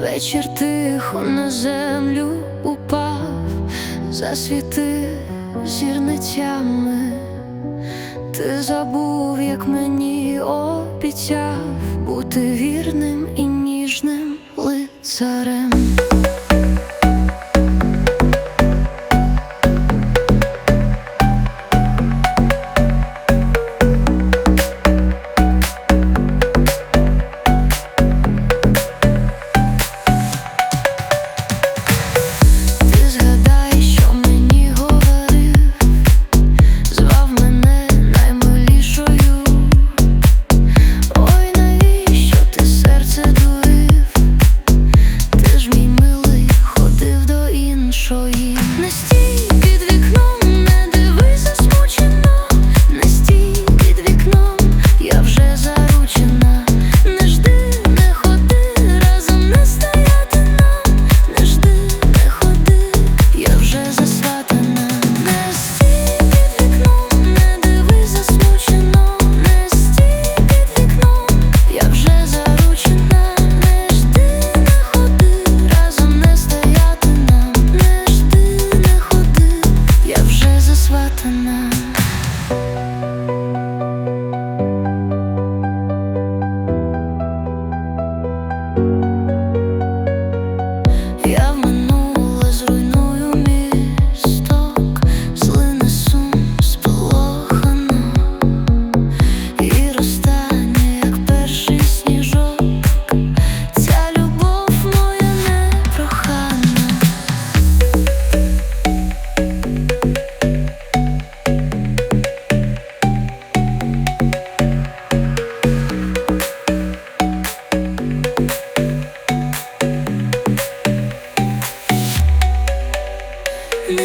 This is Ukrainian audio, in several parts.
вечір тихо на землю упав, засвіти зірницями, ти забув, як мені обіцяв бути вірним і ніжним лицарем.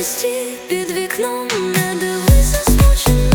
Пусті під вікном не дивися смучено